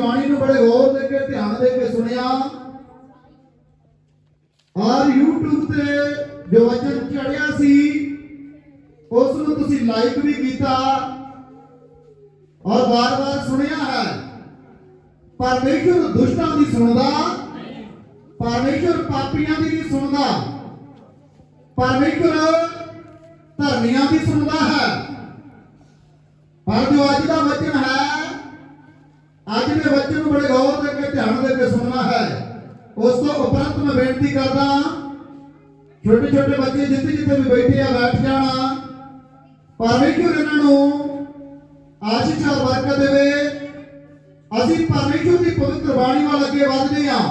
ਬਾਣੀ ਨੂੰ ਬੜੇ ਗੌਰ ਦੇ ਕੇ, ਧਿਆਨ ਦੇ ਕੇ ਸੁਣਿਆ। ਔਰ YouTube ਤੇ ਜੋ ਵਚਨ ਚੜਿਆ ਸੀ ਉਸ ਨੂੰ ਤੁਸੀਂ ਲਾਈਕ ਵੀ ਕੀਤਾ। ਔਰ ਵਾਰ-ਵਾਰ ਸੁਣਿਆ ਹੈ। ਪਰਮੇਸ਼ਰ ਦੁਸ਼ਟਾਂ ਦੀ ਸੁਣਦਾ, ਪਰਮੇਸ਼ਰ ਪਾਪੀਆਂ ਦੀ ਨਹੀਂ ਸੁਣਦਾ। ਪਰਮੇਸ਼ਰ ਧਰਮੀਆਂ ਦੀ ਸੁਣਦਾ ਹੈ। ਪਰ ਜੋ ਅੱਜ ਦਾ ਵਚਨ ਹੈ ਅੱਜ ਦੇ ਬੱਚੇ ਨੂੰ ਬੜੇ ਗੌਰ ਦੇ ਕੇ, ਧਿਆਨ ਦੇ ਕੇ ਸੁਣਨਾ ਹੈ। ਉਸ ਤੋਂ ਉਪਰੰਤ ਮੈਂ ਬੇਨਤੀ ਕਰਦਾ ਛੋਟੇ ਛੋਟੇ ਬੱਚੇ ਜਿੱਥੇ ਜਿੱਥੇ ਵੀ ਬੈਠੇ ਆ, ਬੈਠ ਜਾਣਾ। ਪਰਮੇਸ਼ਰ ਇਹਨਾਂ ਨੂੰ ਆਸ਼ੀਸ਼ ਔਰ ਬਰਕਤ ਦੇਵੇ ਅਸੀਂ ਪਰਮੇਸ਼ਰ ਦੀ ਪਵਿੱਤਰ ਬਾਣੀ ਵੱਲ ਅੱਗੇ ਵਧਦੇ ਹਾਂ।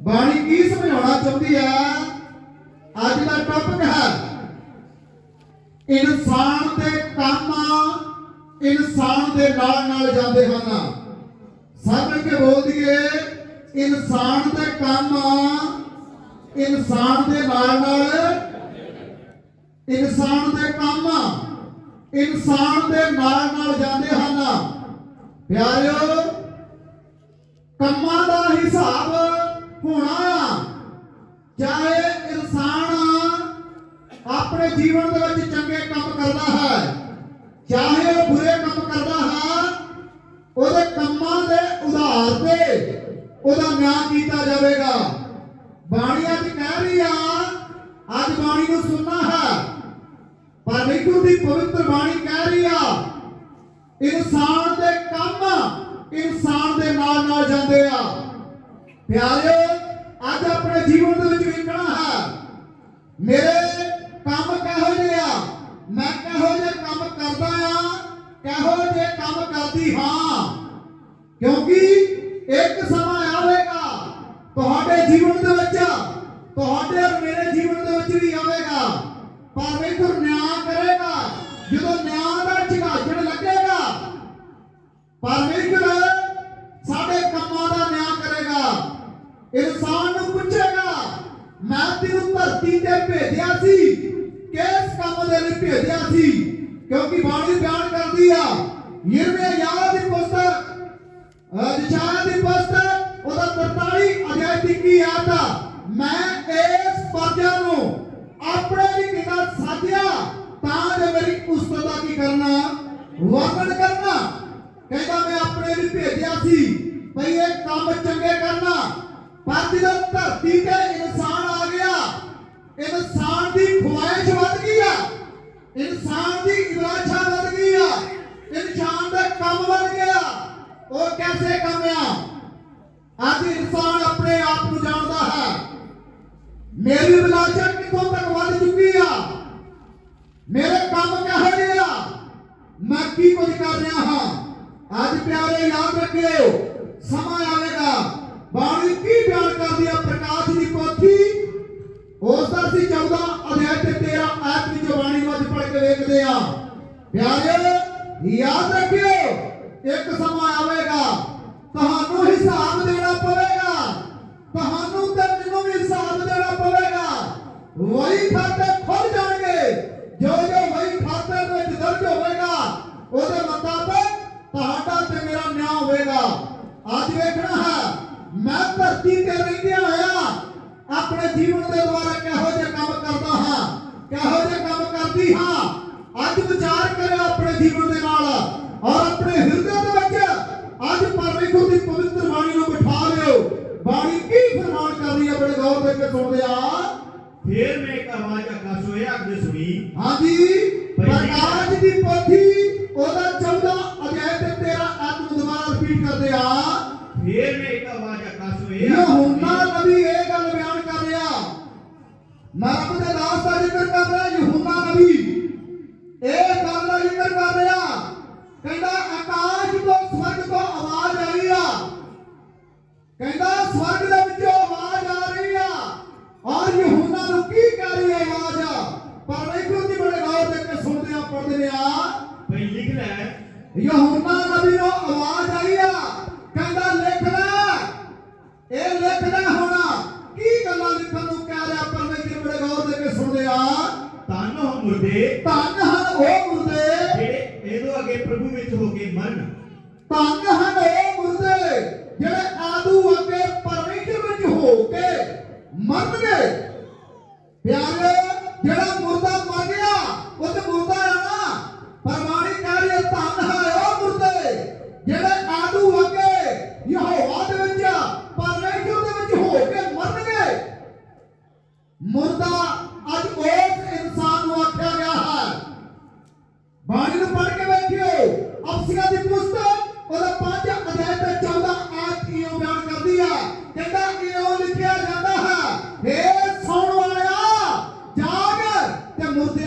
ਬਾਣੀ ਕੀ ਸਮਝਾਉਣਾ ਚਾਹੁੰਦੀ ਹੈ? ਅੱਜ ਦਾ ਟੌਪਿਕ ਹੈ, ਇਨਸਾਨ ਦੇ ਕੰਮ ਇਨਸਾਨ ਦੇ ਨਾਲ ਨਾਲ ਜਾਂਦੇ ਹਨ। ਸਮਝ ਕੇ ਬੋਲਦੀਏ ਇਨਸਾਨ ਦੇ ਕੰਮ ਇਨਸਾਨ ਦੇ ਨਾਲ ਨਾਲ, ਇਨਸਾਨ ਦੇ ਕੰਮ ਇਨਸਾਨ ਦੇ ਨਾਲ ਨਾਲ ਜਾਂਦੇ ਹਨ। ਪਿਆਰਿਓ, ਕੰਮਾਂ ਦਾ ਹਿਸਾਬ ਹੋਣਾ ਆ। ਚਾਹੇ ਇਨਸਾਨ ਆਪਣੇ ਜੀਵਨ ਦੇ ਵਿੱਚ ਚੰਗੇ ਕੰਮ ਕਰਦਾ ਹੈ ਚਾਹੇ ਉਹ ਬੁਰੇ ਕੰਮ ਕਰਦਾ ਹਾਂ, ਉਹਦੇ ਕੰਮਾਂ ਦੇ ਉਧਾਰ ਤੇ ਉਹਦਾ ਨਿਆਂ ਕੀਤਾ ਜਾਵੇਗਾ। ਬਾਣੀ ਅੱਜ ਕਹਿ ਰਹੀ ਆ, ਅੱਜ ਬਾਣੀ ਨੂੰ ਸੁਣਨਾ ਹੈ। ਪਰਮੇਸ਼ਰ ਦੀ ਪਵਿੱਤਰ ਬਾਣੀ ਕਹਿ ਰਹੀ ਆ, ਇਨਸਾਨ ਦੇ ਕੰਮ ਇਨਸਾਨ ਦੇ ਨਾਲ ਨਾਲ ਜਾਂਦੇ ਆ। ਪਿਆਰਿਓ, ਅੱਜ ਆਪਣੇ ਜੀਵਨ ਦੇ ਵਿੱਚ ਵੇਖਣਾ ਹੈ। ਮੇਰੇ ਕੰਮ ਕਿਹੋ ਜਿਹੇ ਆ? ਮੈਂ ਕਿਹੋ ਜਿਹੇ ਕੰਮ ਕਿਹੋ ਜੇ ਕੰਮ ਕਰਦੀ ਹਾਂ? ਕਿਉਂਕਿ ਇੱਕ ਸਮਾਂ ਆਵੇਗਾ ਤੁਹਾਡੇ ਜੀਵਨ ਦੇ ਵਿੱਚ, ਤੁਹਾਡੇ ਔਰ ਮੇਰੇ ਜੀਵਨ ਦੇ ਵਿੱਚ ਵੀ ਆਵੇਗਾ। ਪਰਮੇਸ਼ਰ ਨਿਆਂ ਕਰੇਗਾ, ਜਦੋਂ ਨਿਆਂ ਦਾ ਝਗਾਝੜ ਲੱਗੇਗਾ, ਪਰਮੇਸ਼ਰ ਸਾਡੇ ਕੰਮਾਂ ਦਾ ਨਿਆਂ ਕਰੇਗਾ, ਇਨਸਾਨ ਨੂੰ ਪੁੱਛੇਗਾ, ਮੈਂ ਤੈਨੂੰ ਧਰਤੀ ਤੇ ਭੇਜਿਆ ਸੀ, ਕਿਸ ਕੰਮ ਦੇ ਲਈ ਭੇਜਿਆ ਸੀ? ਕਿਉਂਕਿ ਬਾਣੀ ਬਿਆਨ ਕਰਦੀ ਆ। ਯਿਰਮਿਆ ਯਾਦ ਦੀ ਪੁਸਤਕ ਅਧਿਆਇ ਦੀ ਪੁਸਤਕ ਉਹਦਾ 43 ਅਧਿਆਇ ਦੀ ਕੀ ਆਤਾ ਮੈਂ ਇਸ ਪਰਜਾ ਨੂੰ ਆਪਣੇ ਲਈ ਕਿਹਾ ਸਾਧਿਆ, ਤਾਂ ਜੋ ਮੇਰੀ ਉਸਤਤ ਦਾ ਕੀ ਕਰਨਾ? ਵਰਣਨ ਕਰਨਾ। ਕਹਿੰਦਾ ਮੈਂ ਆਪਣੇ ਲਈ ਭੇਜਿਆ ਸੀ ਭਈ ਇਹ ਕੰਮ ਚੰਗੇ ਕਰਨਾ। ਪਰ ਜਦੋਂ ਧਰਤੀ ਤੇ ਇਨਸਾਨ ਆ ਗਿਆ, ਇਨਸਾਨ ਦੀ ਖੁਆਇਸ਼ ਵੱਧ ਗਈ ਆ ਇਨਸਾਨ ਦੀ ਇਬਾਦਤ ਵੱਧ ਗਈ ਆ। ਇਨਸਾਨ ਦਾ ਕੰਮ ਵੱਧ ਗਿਆ। ਉਹ ਕੈਸੇ ਕੰਮ ਆ? ਅੱਜ ਇਨਸਾਨ ਆਪਣੇ ਆਪ ਨੂੰ ਜਾਣਦਾ ਹੈ। ਮੇਰੀ ਵਿਲਾਸਾ ਕਿੱਥੋਂ ਤੱਕ ਵੱਧ ਚੁੱਕੀ ਆ? ਮੇਰੇ ਕੰਮ ਕਿਹੋ ਜਿਹੇ ਆ? ਮੈਂ ਕੀ ਕੁਝ ਕਰ ਰਿਹਾ ਹਾਂ? ਅੱਜ ਪਿਆਰੇ ਯਾਦ ਰੱਖਿਓ ਆ। ਪਿਆਰੇ ਯਾਦ ਰੱਖਿਓ ਇੱਕ ਸਮਾਂ ਆਵੇਗਾ ਤੁਹਾਨੂੰ ਹਿਸਾਬ ਦੇਣਾ ਪਵੇਗਾ ਤੁਹਾਨੂੰ ਤੇ ਮੈਨੂੰ ਵੀ ਹਿਸਾਬ ਦੇਣਾ ਪਵੇਗਾ ਵਹੀ ਖਾਤੇ ਖੁੱਲ ਜਾਣਗੇ ਜੋ ਜੋ ਵਹੀ ਖਾਤੇ ਦੇ ਵਿੱਚ ਦਰਜ ਹੋਵੇਗਾ ਉਹਦੇ ਮੁਤਾਬਕ ਤੁਹਾਡਾ ਤੇ ਮੇਰਾ ਨਿਆਂ ਹੋਵੇਗਾ ਅੱਜ ਵੇਖਣਾ ਹੈ ਮੈਂ ਧਰਤੀ ਤੇ ਰਹਿੰਦਿਆਂ ਹੋਇਆ ਆਪਣੇ ਜੀਵਨ ਦੇ ਦੁਆਰਾ ਕਿਹੋ ਜਿਹੇ ਕੰਮ ਕਰਦਾ ਹਾਂ ਕਿਹੋ ਜਿਹੇ ਕੰਮ ਕਰਦੀ ਹਾਂ ਅੱਜ ਵਿਚਾਰ ਕਰਿਓ ਆਪਣੇ ਜੀਵਨ ਦੇ ਨਾਲ ਔਰ ਆਪਣੇ ਹਿਰਦੇ ਦੇ ਵਿੱਚ ਅੱਜ ਪਰਮੇਸ਼ਰ ਦੀ ਪਵਿੱਤਰ ਬਾਣੀ ਨੂੰ ਬਿਠਾ ਲਿਓ ਬਾਣੀ ਕੀ ਫਰਮਾਨ ਕਰ ਰਹੀ ਹੈ ਬੜੇ ਗੌਰ ਦੇ ਕੇ ਸੁਣਦੇ ਆ। ਫੇਰ ਮੈਂ ਇੱਕ ਆਵਾਜ਼ ਆਕਾਸ਼ੋਂ ਇਹ ਅੱਗੇ ਸੁਣੀ। ਹਾਂਜੀ। ਪ੍ਰਕਾਸ਼ ਦੀ ਪੋਥੀ ਉਹਦਾ 14 ਅਧਿਆਇ ਤੇ 13 ਆਇਤ ਨੂੰ ਦੁਬਾਰਾ ਰਿਪੀਟ ਕਰਦੇ ਆ। ਫੇਰ ਮੈਂ ਇੱਕ ਆਵਾਜ਼ ਆਕਾਸ਼ੋਂ ਇਹ ਮੁਰਦੇ ਧੰਨ ਹਨ ਉਹ ਮੁਰਦੇ ਜਿਹੜੇ ਇਹਦੋਂ ਅੱਗੇ ਪ੍ਰਭੂ ਵਿੱਚ ਹੋ ਕੇ ਮਰਨ ਧੰਨ ਹਨ ਉਹ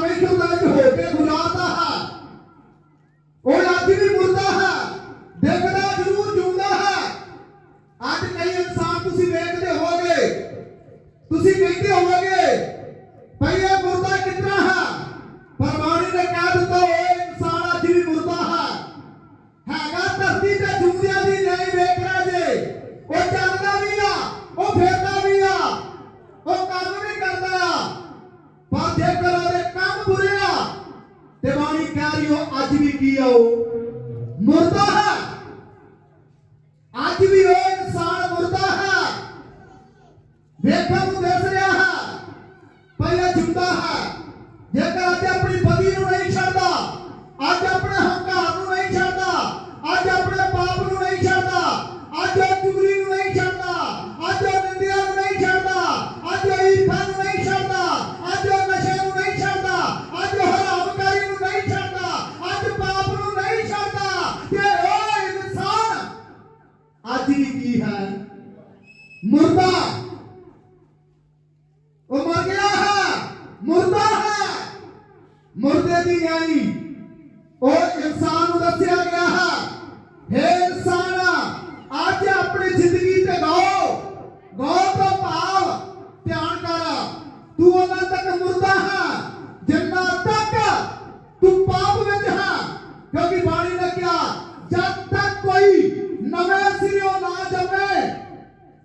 make him the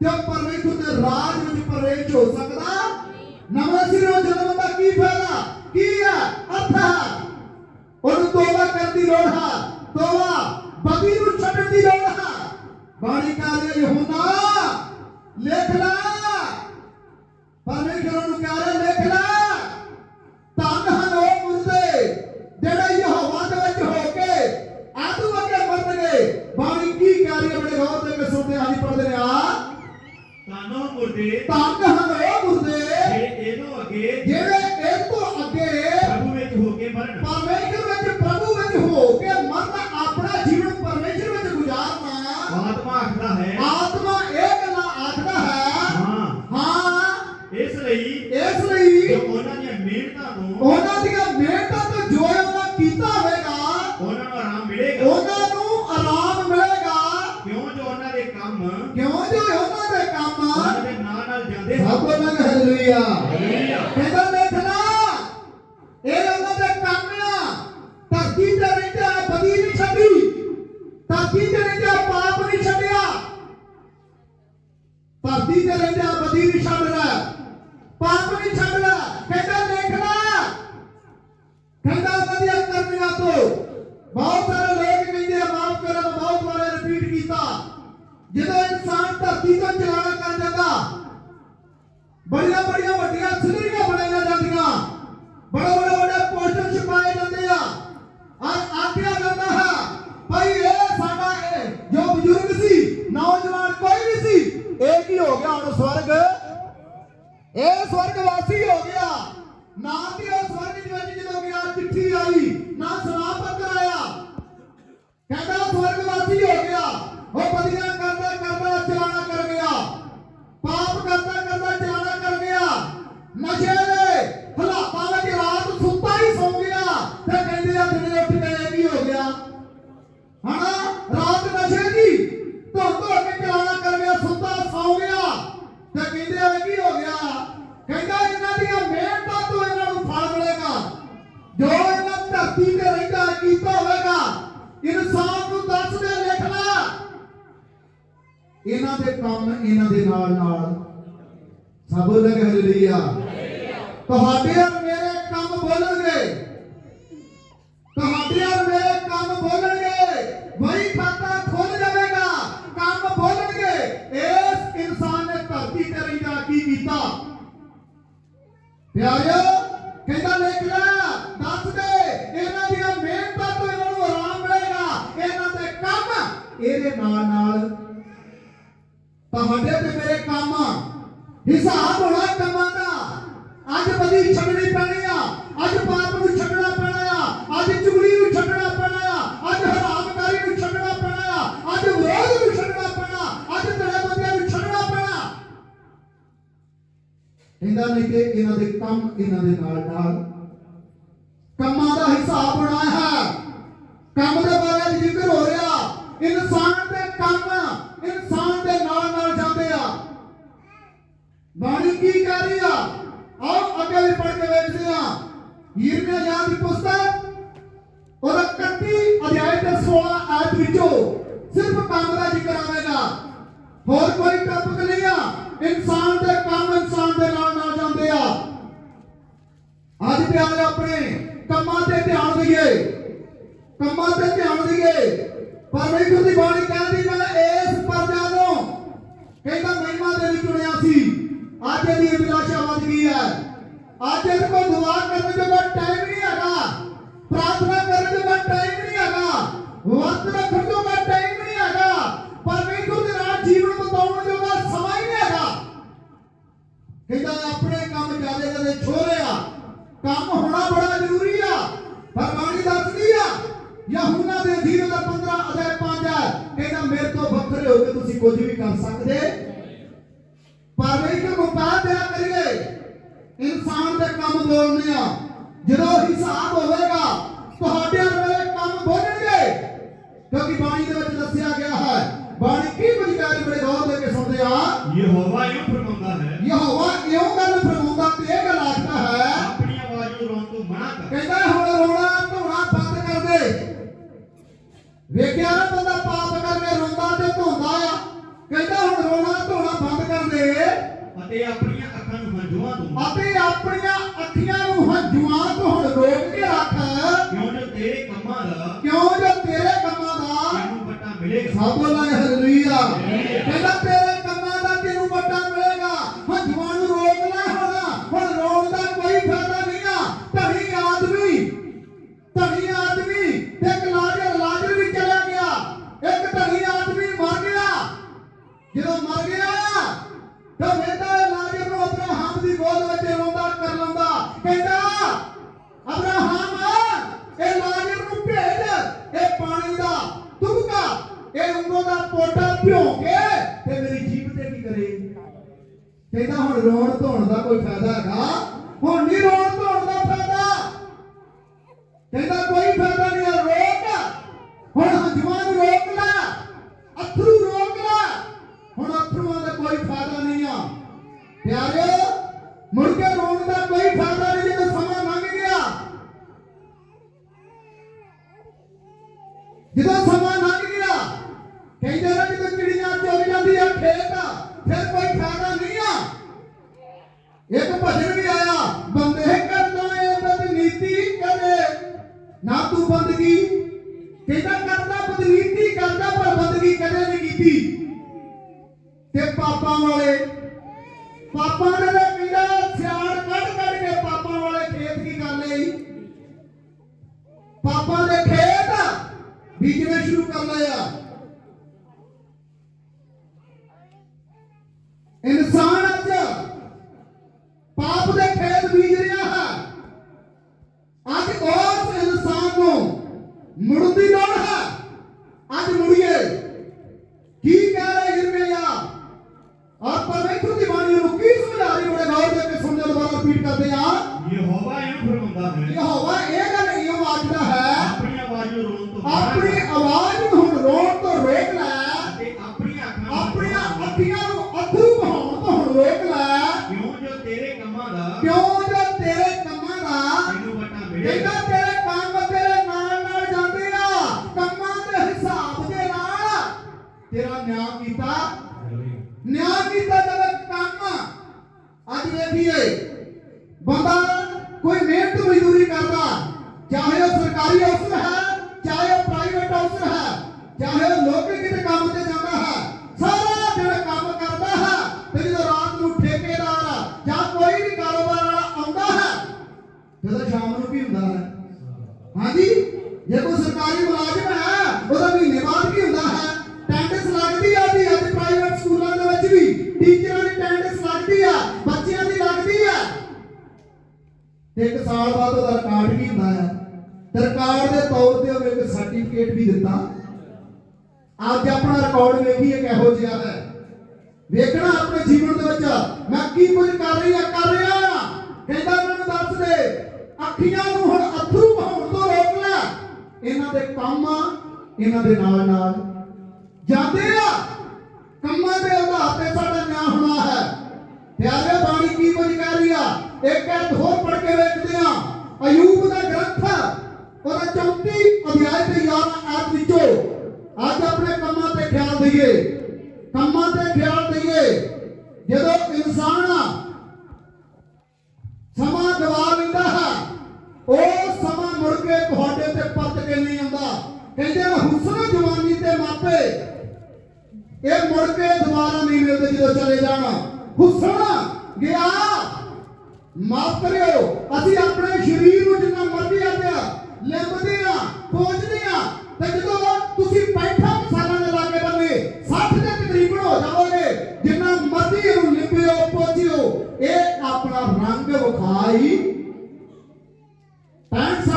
ਤੇ ਪਰਮੇਸ਼ਰ ਦੇ ਰਾਜ ਵਿੱਚ ਪ੍ਰਵੇਸ਼ ਹੋ ਸਕਦਾ? ਨਵੇਂ ਸਿਰੋਂ ਜਨਮ ਦਾ ਕੀ ਫਾਇਦਾ? ਕੀ ਹੈ? ਅਥਾ ਉਹਨੂੰ ਤੋਬਾ ਕਰਦੀ ਲੋੜ ਹੈ। ਤੋਬਾ ਬਦੀ ਨੂੰ ਛੱਡਣ ਦੀ ਲੋੜ ਹੈ। ਬਾਣੀ ਕਾਲੇ ਯਹੂਨਾ ਲੇਖ ਲਈ ਇਸ ਲਈ ਉਹਨਾਂ ਦੀਆਂ ਮਿਹਨਤਾਂ ਨੂੰ ਉਹਨਾਂ ਦੀਆਂ ਮਿਹਨਤਾਂ ਇਹਨਾਂ ਦੇ ਕੰਮ ਇਹਨਾਂ ਦੇ ਨਾਲ ਨਾਲ। ਸਭ ਲਗ ਹਲੇਲੂਇਆ। ਤੁਹਾਡੇ ਔਰ ਮੇਰੇ ਕੰਮ ਬੋਲਣਗੇ। ਤੁਹਾਡੇ ਔਰ ਮੇਰੇ ਕੰਮ ਬੋਲਣਗੇ। ਵਹੀ ਖਾਤਾ ਖੁੱਲ ਜਾਵੇਗਾ। ਕੰਮ ਬੋਲਣਗੇ। ਇਸ ਇਨਸਾਨ ਨੇ ਧਰਤੀ ਤੇ ਰਹਿੰਦਾ ਕੀ ਕੀਤਾ? ਪਿਆਰਿਓ, ਕਹਿੰਦਾ ਲਿਖ ਦੱਸ ਦੇ, ਇਹਨਾਂ ਦੀਆਂ ਮਿਹਨਤਾਂ ਤੋਂ ਇਹਨਾਂ ਨੂੰ ਆਰਾਮ ਮਿਲੇਗਾ। ਇਹਨਾਂ ਦੇ ਕੰਮ ਇਹਦੇ ਨਾਲ ਨਾਲ ਤੁਹਾਡੇ ਤੇ ਮੇਰੇ ਕੰਮ। ਹਿਸਾਬ ਹੋਣਾ ਕੰਮਾਂ ਦਾ। ਅੱਜ ਬਦੀ ਛੱਡਣੀ ਪੈਣੀ ਆ। ਅੱਜ ਪਾਪ ਨੂੰ ਛੱਡਣਾ ਪੈਣਾ ਆ। ਅੱਜ ਚੁਗਲੀ ਨੂੰ ਛੱਡਣਾ ਪੈਣਾ ਆ। ਅੱਜ ਹਰਾਮਕਾਰੀ ਨੂੰ ਛੱਡਣਾ ਪੈਣਾ ਆ। ਅੱਜ ਵਿਰੋਧ ਨੂੰ ਛੱਡਣਾ ਪੈਣਾ। ਅੱਜ ਤੇਰੇ ਬੰਦਿਆਂ ਨੂੰ ਛੱਡਣਾ ਪੈਣਾ। ਇਹਨਾਂ ਨੇ ਕਿ ਇਹਨਾਂ ਦੇ ਕੰਮ ਇਹਨਾਂ ਦੇ ਨਾਲ ਨਾਲ। ਕੰਮਾਂ ਦਾ ਹਿਸਾਬ ਬਣਾਇਆ ਹੈ। ਕੰਮ ਦੇ ਬਾਰੇ ਜ਼ਿਕਰ ਹੋ ਰਿਹਾ। ਇਨਸਾਨ ਦੇ ਕੰਮ ਇਨਸਾਨ ਦੇ ਨਾਲ ਨਾਲ ਜਾਂਦੇ ਆ ਬਾਣੀ ਕੀ ਕਹਿ ਰਹੀ ਆ? ਆਓ ਅੱਗੇ ਵੀ ਪੜ੍ਹ ਕੇ ਵੇਖਦੇ ਆ ਯਿਰਮੀਆ ਦੀ ਪੁਸਤਕ ਔਰ 31 ਅਧਿਆਇ ਦੇ 16 ਆਇਤ ਵਿੱਚੋਂ ਸਿਰਫ ਕੰਮ ਦਾ ਜ਼ਿਕਰ ਆਵੇਗਾ। ਹੋਰ ਕੋਈ ਟੌਪਿਕ ਨਹੀਂ ਆ। ਇਨਸਾਨ ਦੇ ਕੰਮ ਇਨਸਾਨ ਦੇ ਨਾਲ ਨਾਲ ਜਾਂਦੇ ਆ। ਅੱਜ ਪਿਆਰੇ ਆਪਣੇ ਕੰਮਾਂ ਤੇ ਧਿਆਨ ਦਈਏ। ਕੰਮਾਂ ਤੇ ਧਿਆਨ ਦਈਏ। ਪਰਮੇਸ਼ਰ ਦੀ ਬਾਣੀ ਕਹਿੰਦੀ ਮੈਂ ਇਸ ਪਰਜਾ ਨੂੰ ਕਹਿੰਦਾ ਮਹਿਮਾ ਦੇ ਲਈ ਚੁਣਿਆ ਸੀ। ਅੱਜ ਇਹਦੀ ਅਭਿਲਾਸ਼ਾ ਵੱਧ ਗਈ ਹੈ। ਅੱਜ ਇਹਦੇ ਕੋਲ ਦੁਆ ਕਰਨ ਜੋਗਾ ਟਾਈਮ ਨਹੀਂ ਹੈਗਾ। ਪ੍ਰਾਰਥਨਾ ਕਰਨ ਜੋਗਾ ਟਾਈਮ ਨਹੀਂ ਹੈਗਾ। ਵਰਤ ਰੱਖਣ ਜੋਗਾ ਟਾਈਮ ਨਹੀਂ ਹੈਗਾ। ਪਰਮੇਸ਼ਰ ਦੇ ਨਾਲ ਜੀਵਨ ਬਤਾਉਣ ਜੋਗਾ ਸਮਾਂ ਹੀ ਨਹੀਂ ਹੈਗਾ। ਕਹਿੰਦਾ ਆਪਣੇ ਕੰਮ ਜ਼ਿਆਦਾ ਜ਼ਿਆਦਾ ਛੋੜਿਆ ਕੰਮ ਹੋਣਾ ਬੜਾ ਜ਼ਰੂਰੀ ਆ। ਪਰ ਦੱਸਦੀ ਆ ਯਹੂਨਾ ਦੇ ਅਧੀਨ ਦਾ 15 ਅਧਿਆਇ 5 ਹੈ ਕਹਿੰਦਾ ਮੇਰੇ ਤੋਂ ਵੱਖਰੇ ਹੋ ਕੇ ਤੁਸੀਂ ਕੁਝ ਵੀ ਕਰ ਸਕਦੇ। ਪਰ ਪਾ ਦਿਆ ਕਰੀਏ ਇਨਸਾਨ ਦੇ ਕੰਮ ਬੋਲਨੇ ਆ ਜਦੋਂ ਹਿਸਾਬ ਹੋਵੇਗਾ ਤੁਹਾਡੇ ਔਰ ਮੇਰੇ ਕੰਮ ਬੋਲਣਗੇ ਕਿਉਂਕਿ ਬਾਣੀ ਦੇ ਵਿੱਚ ਦੱਸਿਆ ਗਿਆ ਹੈ ਬਾਣੀ ਕੀ ਕੁਝ ਕਹਿ ਰਹੀ ਬੜੇ ਗੌਰ ਦੇ ਕੇ ਸੁਣਦੇ ਆ ਯਹੋਵਾ ਇਹ ਫਰਮਾਉਂਦਾ ਹੈ ਯਹੋਵਾ ਇਉਂ ਗੱਲ ਪੋਟਾ ਭਿਓ ਕੇ ਤੇ ਮੇਰੀ ਜੀਭ ਤੇ ਕੀ ਕਰੇ? ਕਹਿੰਦਾ ਹੁਣ ਰੋਣ ਧੋਣ ਦਾ ਕੋਈ ਫਾਇਦਾ ਹੈਗਾ? ਹੁਣ ਨਹੀਂ ਰੋਣ ਕੀਤੀ। ਤੇ ਪਾਪਾਂ ਵਾਲੇ, ਪਾਪਾਂ ਦੇ ਤਾਂ ਕਹਿੰਦਾ ਸਿਆਣ ਕੱਢ ਕੱਢ ਕੇ ਪਾਪਾਂ ਵਾਲੇ ਖੇਤ ਕੀ ਕਰ ਲਈ ਪਾਪਾਂ ਦੇ ਖੇਤ ਬੀਜਣੇ ਸ਼ੁਰੂ ਕਰ ਲਿਆ ਆ ਇਨਸਾਨ ਅੱਜ ਪਾਪ ਦੇ ਖੇਤ ਬੀਜ ਰਿਹਾ ਹੈ ਅੱਜ ਉਸ ਇਨਸਾਨ ਨੂੰ ਮੁੜਨ ਦੀ ਲੋੜ ਹੈ ਅੱਜ ਮੁੜੀਏ ਕੀ ਕਹਿ ਰਿਹਾ ਯਿਰਮੀਆ ਔਰ ਪਰਮੇਸ਼ਰ ਦੀ ਬਾਣੀ ਨੂੰ ਕੀ ਸਮਝਾ ਰਹੀ ਬੜੇ ਗੌਰ ਦੇ ਕੇ ਸੁਣਨੇ ਦੁਬਾਰਾ ਰਿਪੀਟ ਕਰਦੇ ਆ ਯਹੋਵਾ ਇਹ ਫਰਮਾਉਂਦਾ ਹੈ ਯਹੋਵਾ ਇਹ ਗੱਲ ਇਉਂ ਆਖਦਾ ਹੈ ਆਪਣੀ ਆਵਾਜ਼ ਨੂੰ ਰੋਣ ਤੋਂ ਮਨਾ ਆਪਣੀ ਕਰ ਆਵਾਜ਼ ਨੂੰ ਹੁਣ ਰੋਣ ਤੋਂ ਰੋਕ ਲੈ ਅਤੇ ਆਪਣੀਆਂ ਅੱਖਾਂ ਨੂੰ ਆਪਣੀਆਂ ਤੇ ਇੱਕ ਸਾਲ ਬਾਅਦ ਉਹਦਾ ਰਿਕਾਰਡ ਵੀ ਹੁੰਦਾ ਹੈ ਰਿਕਾਰਡ ਦੇ ਤੌਰ ਤੇ ਉਹਨੂੰ ਇੱਕ ਸਰਟੀਫਿਕੇਟ ਵੀ ਦਿੱਤਾ। ਅੱਜ ਆਪਣਾ ਰਿਕਾਰਡ ਵੇਖੀਏ ਕਿਹੋ ਜਿਹਾ ਹੈ। ਵੇਖਣਾ ਆਪਣੇ ਜੀਵਨ ਦੇ ਵਿੱਚ। ਮੈਂ ਕੀ ਕੁਝ ਕਰ ਰਹੀ ਆ ਕਰ ਰਿਹਾ ਕਹਿੰਦਾ ਮੈਨੂੰ ਦੱਸ ਦੇ। ਅੱਖੀਆਂ ਨੂੰ ਹੁਣ ਅੱਥਰੂ ਵਹਾਉਣ ਤੋਂ ਰੋਕ ਲੈ। ਇਹਨਾਂ ਦੇ ਕੰਮ ਇਹਨਾਂ ਦੇ ਨਾਲ ਨਾਲ ਜਾਂਦੇ ਆ। ਕੰਮਾਂ ਦੇ ਆਧਾਰ ਤੇ ਸਾਡਾ ਨਿਆਂ ਹੋਣਾ ਹੈ। ਪਿਆਰੇ ਬਾਣੀ ਕੀ ਕੁਝ ਕਹਿ ਰਹੀ ਆ? ਇੱਕ ਐਤ ਹੋਰ ਪੜ ਕੇ ਵੇਖਦੇ ਆ। ਅਯੂਬ ਦਾ ਗ੍ਰੰਥ, ਉਹਦਾ 34 ਅਧਿਆਇ ਤੇ 11 ਆਇਤ ਵਿੱਚੋਂ ਅੱਜ ਆਪਣੇ ਕੰਮਾਂ ਤੇ ਖਿਆਲ ਦਈਏ। ਕੰਮਾਂ ਤੇ ਖਿਆਲ ਦਈਏ। ਜਦੋਂ ਇਨਸਾਨ ਸਮਾਂ ਗਵਾ ਲੈਂਦਾ ਹੈ, ਉਹ ਸਮਾਂ ਮੁੜ ਕੇ ਤੁਹਾਡੇ ਤੇ ਪਰਤ ਕੇ ਨਹੀਂ ਆਉਂਦਾ। ਕਹਿੰਦੇ ਹੁਸਨ ਜਵਾਨੀ ਤੇ ਮਾਪੇ, ਇਹ ਮੁੜ ਕੇ ਦੁਬਾਰਾ ਨਹੀਂ ਮਿਲਦੇ ਜਦੋਂ ਚਲੇ ਜਾਣਾ। ਹੁਸਨ ਗਿਆ। ਮਾਫ ਕਰਿਓ, ਅਸੀਂ ਆਪਣੇ ਸਰੀਰ ਨੂੰ ਜਿੰਨਾ ਮਰਜ਼ੀ ਆਦਿਆ ਲਿੰਬਦੇ ਆ ਪੋਜਦੇ ਆ, ਤੇ ਜਦੋਂ ਤੁਸੀਂ ਬੈਠਾ ਮਸਾਲਾ ਦੇ ਲਾਗੇ ਬੰਨੇ 60 ਦੇ ਤਕਰੀਬਨ ਹੋ ਜਾਵੋਗੇ, ਜਿੰਨਾ ਮਰਜ਼ੀ ਇਹਨੂੰ ਲਿੰਬਿਓ ਪੋਜਿਓ ਇਹ ਆਪਣਾ ਰੰਗ ਵਿਖਾਈ। 65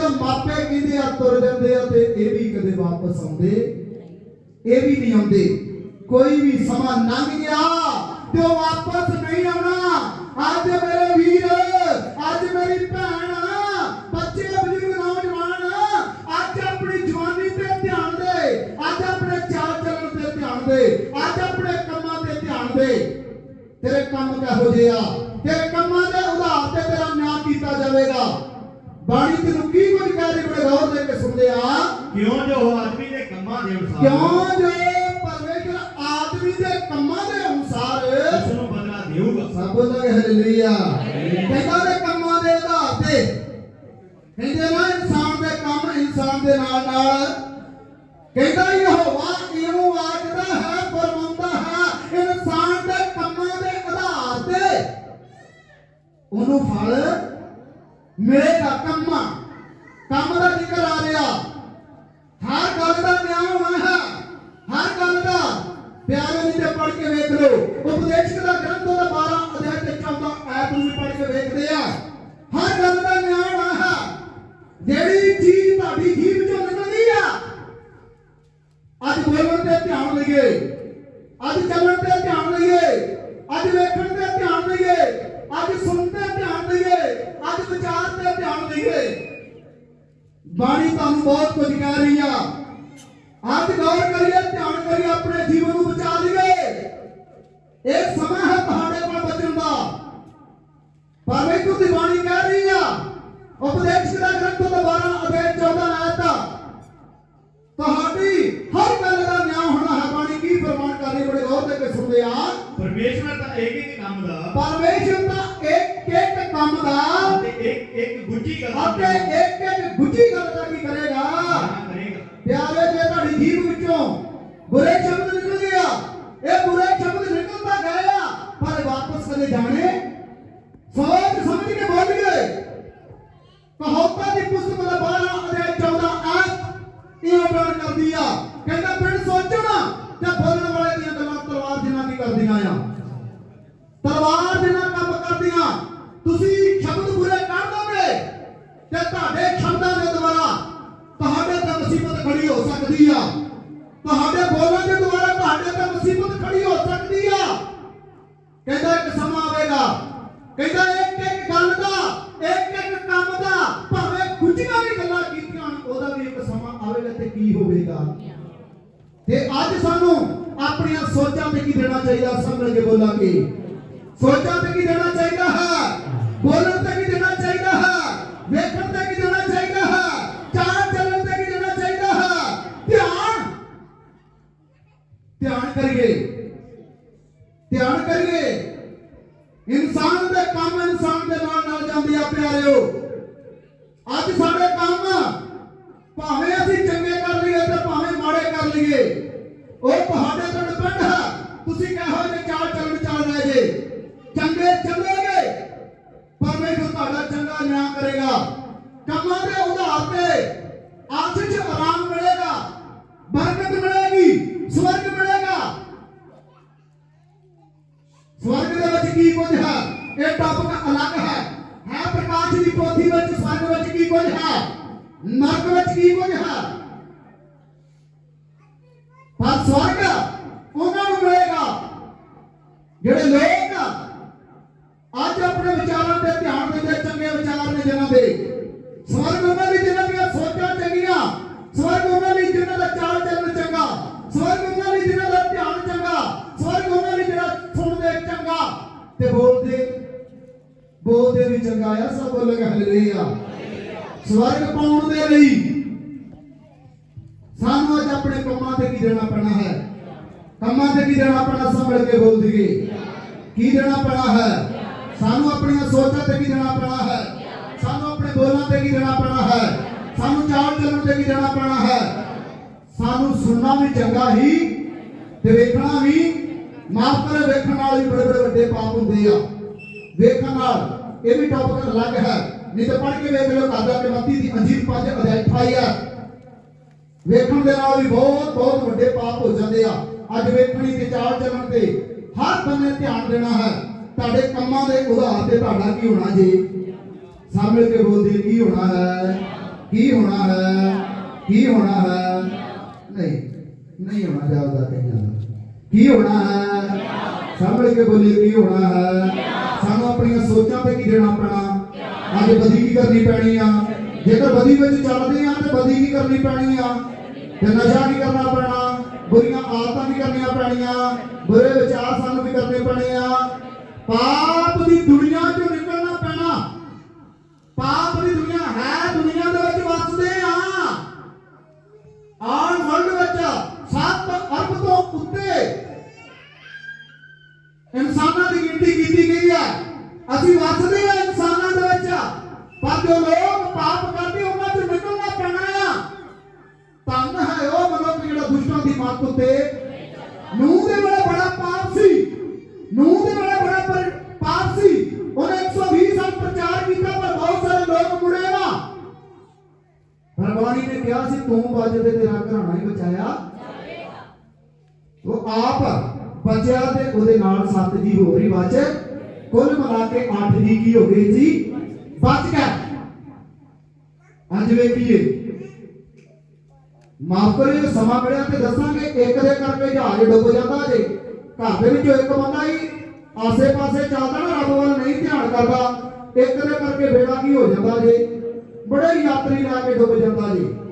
ਜਦੋਂ ਮਾਪੇ ਕਹਿੰਦੇ ਆ ਤੁਰ ਜਾਂਦੇ ਆ ਤੇ ਇਹ ਵੀ ਕਦੇ ਵਾਪਸ ਆਉਂਦੇ? ਇਹ ਵੀ ਨਹੀਂ ਆਉਂਦੇ। ਕੋਈ ਵੀ ਸਮਾਂ ਲੰਘ ਗਿਆ ਤੇ ਉਹ ਵਾਪਸ ਨਹੀਂ ਆਉਣਾ। ਅੱਜ ਮੇਰੇ ਵੀਰ, ਅੱਜ ਮੇਰੀ ਭੈਣ, ਬੱਚੇ ਬਜ਼ੁਰਗ, ਨੌਜਵਾਨ, ਅੱਜ ਆਪਣੀ ਜਵਾਨੀ ਤੇ ਧਿਆਨ ਦੇ। ਅੱਜ ਆਪਣੇ ਚਾਲ ਚੱਲਣ ਤੇ ਧਿਆਨ ਦੇ। ਅੱਜ ਆਪਣੇ ਕੰਮਾਂ ਤੇ ਧਿਆਨ ਦੇ। ਤੇਰੇ ਕੰਮ ਕਿਹੋ ਜਿਹੇ ਆ? ਤੇਰੇ ਕੰਮਾਂ ਦੇ ਆਧਾਰ ਤੇ ਤੇਰਾ ਨਿਆਂ ਕੀਤਾ ਜਾਵੇਗਾ। ਬਾਣੀ ਤੈਨੂੰ ਕੀ ਬੜੇ ਗੌਰ ਦੇ ਕੇ ਸੁਣਦੇ ਆ। ਕਿਉਂ ਜੋ ਆਦਮੀ ਦੇ ਕੰਮਾਂ ਦੇ ਅਨੁਸਾਰ? ਕਿਉਂ ਜੋ ਪਰਮੇਸ਼ਰ ਆਦਮੀ ਦੇ ਕੰਮਾਂ ਦੇ ਅਨੁਸਾਰ ਉਸ ਨੂੰ ਬਦਲਾ ਦੇਊਗਾ। ਸਭ ਬੋਲਾਂਗੇ ਹaleluya ਕਹਿੰਦਾ ਦੇ ਕੰਮਾਂ ਦੇ ਆਧਾਰ ਤੇ। ਕਹਿੰਦੇ ਨਾ ਇਨਸਾਨ ਦੇ ਕੰਮ ਇਨਸਾਨ ਦੇ ਨਾਲ ਨਾਲ। ਕਹਿੰਦਾ ਯਹੋਵਾ ਇਉਂ ਆਖਦਾ ਹੈ ਫਰਮਾਉਂਦਾ ਹੈ ਇਨਸਾਨ ਦੇ ਕੰਮਾਂ ਦੇ ਆਧਾਰ ਤੇ। ਉਹਨੂੰ ਫਲ ਮਿਲੇਗਾ ਕੰਮਾਂ। ਕੰਮ ਦਾ ਜ਼ਿਕਰ ਆ ਰਿਹਾ। ਹਰ ਗੱਲ ਦਾ ਨਿਆਂ ਹੋਣਾ ਹੈ। ਹਰ ਗੱਲ ਦਾ ਪਿਆਰੇ ਨਹੀਂ ਤੇ ਪੜ੍ਹ ਕੇ ਵੇਖ ਲਓ। ਉਪਦੇਸ਼ਕ ਦਾ ਗ੍ਰੰਥ ਉਹਦਾ 12 ਅਧਿਆਇ ਤੇ 14 ਆਇਤ ਨੂੰ ਪੜ੍ਹ ਕੇ ਵੇਖਦੇ ਆ। ਹਰ ਗੱਲ ਦਾ ਨਿਆਂ ਹੋਣਾ ਹੈ। ਜਿਹੜੀ ਚੀਜ਼ ਤੁਹਾਡੀ ਜੀਭ ਚੋਂ ਨਿਕਲਦੀ ਆ, ਅੱਜ ਬੋਲਣ ਤੇ ਧਿਆਨ ਲਈਏ ਅੱਜ ਚੱਲਣ ਤੇ ਧਿਆਨ ਲਈਏ ਅੱਜ ਵੇਖਣ ਤੇ ਧਿਆਨ ਲਈਏ ਅੱਜ ਸੁਣਨ ਤੇ ਧਿਆਨ ਲਈਏ ਅੱਜ ਵਿਚਾਰ ਤੇ ਧਿਆਨ ਲਈਏ ਬਾਣੀ ਤੁਹਾਨੂੰ ਬਹੁਤ ਕੁਝ ਕਹਿ ਰਹੀ ਆ ਅੱਜ ਗੌਰ ਕਰੀਏ ਧਿਆਨ ਕਰੀਏ ਆਪਣੇ ਜੀਵਨ ਨੂੰ ਬਚਾ ਲਈਏ। ਇਹ ਸਮਾਂ ਹੈ ਤੁਹਾਡੇ ਕੋਲ ਬਚਣ ਦਾ। ਪਰਮੇਸ਼ਰ ਦੀ ਬਾਣੀ ਕਹਿ ਰਹੀ ਆ ਉਪਦੇਸ਼ ਦਾ ਗ੍ਰੰਥ ਤੋਂ 12 ਅਧਿਆਇ 14 ਆਇਤ ਤੁਹਾਡੀ ਹਰ ਗੱਲ ਦਾ ਨਿਆਂ ਹੋਣਾ ਹੈ ਬਾਣੀ ਕੀ ਫਰਮਾਨ ਕਰ ਰਹੀ ਬੜੇ ਗੌਰ ਦੇ ਕੇ ਸੁਣਦੇ ਆ। ਪਰਮੇਸ਼ਵਰ ਦਾ ਇੱਕ ਇੱਕ ਕੰਮ ਦਾ ਪਰਮੇਸ਼ਰ ਦਾ ਇੱਕ ਇੱਕ ਕੰਮ ਦਾ ਅਤੇ ਇੱਕ ਇੱਕ ਗੁੱਜੀ ਗੱਲ ਅਤੇ ਇਨਸਾਨ ਦੇ ਕੰਮ ਇਨਸਾਨ ਦੇ ਨਾਲ ਨਾਲ ਜਾਂਦੇ ਆ, ਪਿਆਰਿਓ। ਅੱਜ ਸਾਡੇ ਕੰਮ ਭਾਵੇਂ ਅਸੀਂ ਚੰਗੇ ਕਰ ਲਈਏ ਤੇ ਭਾਵੇਂ ਮਾੜੇ ਕਰ ਲਈਏ। ਉਹ ਤੁਹਾਡੇ ਤੇ ਡਿਪੈਂਡ ਹੈ ਤੁਸੀਂ ਕਿਹੋ ਜਿਹੇ ਚਾਲ ਚੱਲਣ ਚੱਲ ਰਹੇ ਜੇ। ਚੰਗੇ ਚੱਲੋਗੇ ਪਰਮੇਸ਼ਰ ਤੁਹਾਡਾ ਚੰਗਾ ਨਿਆਂ ਕਰੇਗਾ। ਕੰਮਾਂ ਦੇ ਉਧਾਰ ਤੇ ਆਖਿਰ ਚ ਆਰਾਮ ਮਿਲੇਗਾ। ਬਰਕਤ ਮਿਲੇਗੀ ਸਵਰਗ ਮਿਲੇਗਾ ਸਵਰਗ ਦੇ ਵਿੱਚ ਕੀ ਕੁਝ ਹੈ? ਇਹ ਟੌਪਿਕ ਅਲੱਗ ਹੈ। ਹੈ ਪ੍ਰਕਾਸ਼ ਦੀ ਪੋਥੀ ਵਿੱਚ ਸਵਰਗ ਵਿੱਚ ਕੀ ਕੁਝ ਹੈ? ਨਰਕ ਵਿੱਚ ਕੀ ਕੁਝ ਹੈ? ਪਰ ਸਵਰਗ ਉਹਨਾਂ ਨੂੰ ਮਿਲੇਗਾ। ਜਿਹੜੇ ਲੋਕ ਅੱਜ ਆਪਣੇ ਵਿਚਾਰਾਂ ਤੇ ਧਿਆਨ ਦਿੰਦੇ, ਚੰਗੇ ਵਿਚਾਰ ਨੇ ਜਿਨ੍ਹਾਂ ਦੇ। ਬੋਲਦੇ ਸਭ ਬੋਲੇਗਾ ਹਲੇਲੂਇਆ ਸਵਰਗ ਪਾਉਣ ਦੇ ਲਈ ਸਾਨੂੰ ਅੱਜ ਆਪਣੇ ਕੰਮਾਂ ਤੇ ਕੀ ਦੇਣਾ ਪੈਣਾ ਹੈ? ਕੰਮਾਂ ਤੇ ਕੀ ਦੇਣਾ ਪੈਣਾ ਸੰਭਲ ਕੇ ਬੋਲ ਦਈਏ। ਕੀ ਦੇਣਾ ਪੈਣਾ ਹੈ? ਸਾਨੂੰ ਆਪਣੀਆਂ ਸੋਚਾਂ ਤੇ ਕੀ ਦੇਣਾ ਪੈਣਾ ਹੈ? ਸਾਨੂੰ ਆਪਣੇ ਬੋਲਾਂ ਤੇ ਕੀ ਦੇਣਾ ਪੈਣਾ ਹੈ? ਸਾਨੂੰ ਚਾਲ ਚੱਲਣ ਤੇ ਕੀ ਦੇਣਾ ਪੈਣਾ ਹੈ? ਸਾਨੂੰ ਸੁਣਨਾ ਵੀ ਚੰਗਾ ਹੀ ਤੇ ਵੇਖਣਾ ਵੀ ਮਾਫ ਕਰੇ ਵੇਖਣ ਨਾਲ ਵੀ ਬੜੇ ਬੜੇ ਵੱਡੇ ਪਾਪ ਹੁੰਦੇ ਆ। ਵੇਖਣ ਨਾਲ ਇਹ ਵੀ ਟੌਪਿਕ ਅਲੱਗ ਹੈ। ਨਹੀਂ ਤਾਂ ਪੜ੍ਹ ਕੇ ਵੇਖ ਲਓ ਕਾਦਾ ਕਿ ਦੀ ਅੰਜੀਰ 5 ਅਧਿਆਇ 28 ਆ। ਵੇਖਣ ਦੇ ਨਾਲ ਵੀ ਬਹੁਤ ਬਹੁਤ ਵੱਡੇ ਪਾਪ ਹੋ ਜਾਂਦੇ ਆ। ਅੱਜ ਵੇਖਣੀ ਤੇ ਚਾਲ ਚੱਲਣ ਤੇ ਹਰ ਬੰਨੇ ਧਿਆਨ ਦੇਣਾ ਹੈ। ਤੁਹਾਡੇ ਕੰਮਾਂ ਦੇ ਉਧਾਰ ਤੇ ਤੁਹਾਡਾ ਕੀ ਹੋਣਾ ਜੀ? ਸਾਹਮਣੇ ਕੇ ਬੋਲਦੇ, ਕੀ ਹੋਣਾ ਹੈ? ਕੀ ਹੋਣਾ ਹੈ? ਕੀ ਹੋਣਾ ਹੈ? ਨਹੀਂ ਨਹੀਂ ਹੋਣਾ ਜਾਉਦਾ ਕਹੀਆਂ ਕੀ ਹੋਣਾ ਹੈ? ਸਾਹਮਣੇ ਕੇ ਬੋਲੀ ਕੀ ਹੋਣਾ ਹੈ? ਸਾਨੂੰ ਆਪਣੀਆਂ ਸੋਚਾਂ ਤੇ ਕੀ ਦੇਣਾ ਪੈਣਾ? ਅੱਜ ਬਦੀ ਕੀ ਕਰਨੀ ਪੈਣੀ ਆ? ਜੇਕਰ ਬਦੀ ਵਿੱਚ ਚੱਲਦੇ ਆ, ਤੇ ਬਦੀ ਕੀ ਕਰਨੀ ਪੈਣੀ ਆ? ਤੇ ਨਸ਼ਾ ਕੀ ਕਰਨਾ ਪੈਣਾ? ਬੁਰੀਆਂ ਆਦਤਾਂ ਵੀ ਕਰਨੀਆਂ ਪੈਣੀਆਂ? ਬੁਰੇ ਵਿਚਾਰ ਸਾਨੂੰ ਵੀ ਕਰਨੇ ਪੈਣੇ ਆ? ਪਾਪ ਦੀ ਦੁਨੀਆ ਚੋਂ ਨਿਕਲਣਾ ਪੈਣਾ। ਪਾਪ ਦੀ ਦੁਨੀਆ ਹੈ, ਦੁਨੀਆ ਦੇ ਵਿੱਚ ਵੱਸਦੇ ਆ। ਆਨ ਵਰਲਡ ਉਹਦੇ ਨਾਲ ਸੱਤ ਜੀ ਹੋਰ ਹੀ ਬਚ। ਕੁੱਲ ਮਿਲਾ ਕੇ 8 ਜੀ ਕੀ ਹੋ ਗਏ ਜੀ ਬਚ ਗਏ ਅੱਜ ਵੇਖੀਏ। ਮਾਫ ਕਰਿਓ, ਸਮਾਂ ਮਿਲਿਆ ਤੇ ਦੱਸਾਂਗੇ, ਇੱਕ ਦੇ ਕਰਕੇ ਜਹਾਜ਼ ਡੁੱਬ ਜਾਂਦਾ ਜੇ। ਘਰ ਦੇ ਵਿੱਚੋਂ ਇੱਕ ਬੰਦਾ ਹੀ ਆਸੇ-ਪਾਸੇ ਚੱਲਦਾ ਨਾ, ਰੱਬ ਵੱਲ ਨਹੀਂ ਧਿਆਨ ਕਰਦਾ। ਇੱਕ ਦੇ ਕਰਕੇ ਬੇੜਾ ਕੀ ਹੋ ਜਾਂਦਾ ਜੇ? ਬੜੇ ਯਾਤਰੀ ਲਾ ਕੇ ਡੁੱਬ ਜਾਂਦਾ ਜੇ।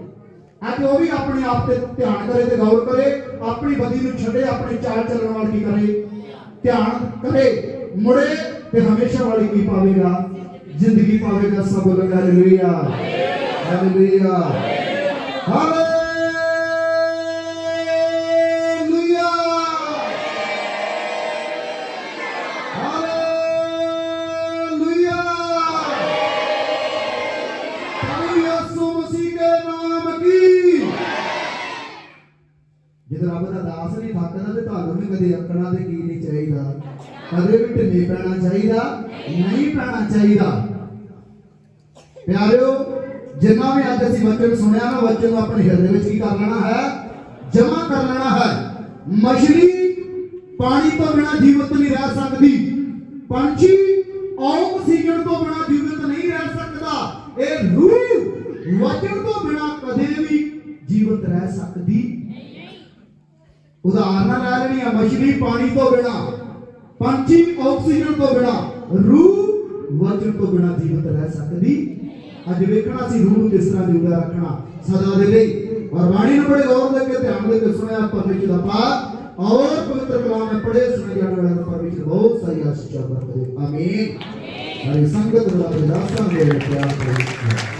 ਅੱਜ ਉਹ ਵੀ ਆਪਣੇ ਆਪ ਤੇ ਧਿਆਨ ਕਰੇ ਤੇ ਗੌਰ ਕਰੇ, ਆਪਣੀ ਬਦੀ ਨੂੰ ਛੱਡੇ, ਆਪਣੀ ਚਾਲ ਚੱਲਣ ਵਾਲੀ ਕੀ ਕਰੇ? ਧਿਆਨ ਕਰੇ। ਮੁੜੇ ਤੇ ਹਮੇਸ਼ਾ ਵਾਲੀ ਕੀ ਪਾਵੇਗਾ? ਜ਼ਿੰਦਗੀ ਪਾਵੇਗਾ ਸਭ ਬੋਲੋ ਹਾਲੇਲੂਇਆ ਹਾਲੇਲੂਇਆ ਹਾਲੇਲੂਇਆ ਕਦੇ ਅੱਕਣਾ ਤੇ ਕੀ ਨਹੀਂ ਚਾਹੀਦਾ? ਕਦੇ ਵੀ ਢਿੱਲੇ ਪੈਣਾ ਚਾਹੀਦਾ, ਨਹੀਂ ਪੈਣਾ ਚਾਹੀਦਾ। ਪਿਆਰਿਓ, ਜਿੰਨਾ ਵੀ ਅੱਜ ਅਸੀਂ ਵਚਨ ਸੁਣਿਆ ਨਾ, ਵਚਨ ਨੂੰ ਆਪਣੇ ਹਿਰਦੇ ਵਿੱਚ ਕੀ ਕਰ ਲੈਣਾ ਹੈ? ਜਮਾ ਕਰ ਲੈਣਾ ਹੈ। ਮਛਲੀ ਪਾਣੀ ਤੋਂ ਬਿਨਾ ਜੀਵਤ ਨਹੀਂ ਰਹਿ ਸਕਦੀ। ਪੰਛੀ ਆਕਸੀਜਨ ਤੋਂ ਬਿਨਾ ਜੀਵਤ ਨਹੀਂ ਰਹਿ ਸਕਦਾ। ਇਹ ਰੂਹ ਵਚਨ ਤੋਂ ਬਿਨਾ ਕਦੇ ਵੀ ਜੀਵਤ ਰਹਿ ਸਕਦੀ ਉਦਾਹਰਨਾਂ ਲੈ ਲੈਣੀਆਂ, ਮਛਲੀ ਪਾਣੀ ਤੋਂ ਬਿਨਾ, ਪੰਛੀ ਆਕਸੀਜਨ ਤੋਂ ਬਿਨਾ, ਰੂਹ ਵਚਨ ਤੋਂ ਬਿਨਾ ਜੀਵਤ ਰਹਿ ਸਕਦੀ ਅੱਜ ਵੇਖਣਾ ਸੀ ਰੂਹ ਨੂੰ ਕਿਸ ਤਰ੍ਹਾਂ ਜਿਉਂਦਾ ਰੱਖਣਾ, ਸਦਾ ਦੇ ਲਈ। ਔਰ ਬਾਣੀ ਨੂੰ ਬੜੇ ਗੌਰ ਦੇ ਕੇ ਧਿਆਨ ਦੇ ਕੇ ਸੁਣਿਆ, ਪਰਮੇਸ਼ਰ ਦਾ ਪਾ ਔਰ ਪਵਿੱਤਰ ਕਲਾਮ ਨੇ ਪੜੇ ਸੁਣੇ ਜਾਣ ਵਾਲਾ ਪਰਮੇਸ਼ਰ ਬਹੁਤ ਸਾਰੀ ਆਸ਼ੀਰਵਾਦ ਕਰੇ ਆਮੀਨ। ਹਰੇ ਸੰਗਤ ਦਾ ਦਾਸਾਂ ਦੇ ਪਿਆਰ ਕਰੇ